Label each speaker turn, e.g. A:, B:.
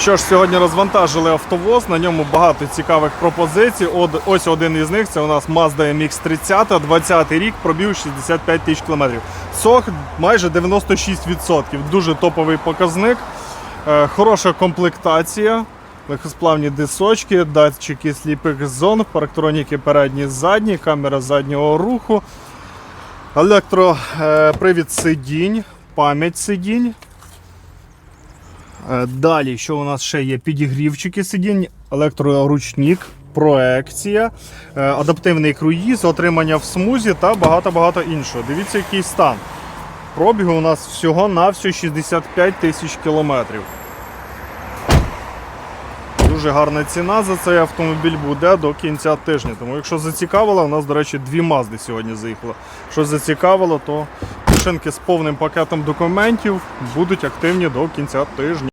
A: Що ж, сьогодні розвантажили автовоз, на ньому багато цікавих пропозицій. От, ось один із них це у нас Mazda MX-30, 20 рік, пробіг 65 тисяч кілометрів. Сох майже 96%. Дуже топовий показник. Е, хороша комплектація. Легкосплавні дисочки, датчики сліпих зон, парктроніки передні задні, камера заднього руху, електропривід сидінь, пам'ять сидінь. Е, Далі, що у нас ще є? Підігрівчики сидінь, електроручник, проекція, е, адаптивний круїз, отримання в смузі та багато-багато іншого. Дивіться, який стан. Пробігу у нас всього на всього 65 тисяч кілометрів. Дуже гарна ціна за цей автомобіль буде до кінця тижня. Тому якщо зацікавило, у нас, до речі, дві мазди сьогодні заїхало. Що зацікавило, то машинки з повним пакетом документів будуть активні до кінця тижня.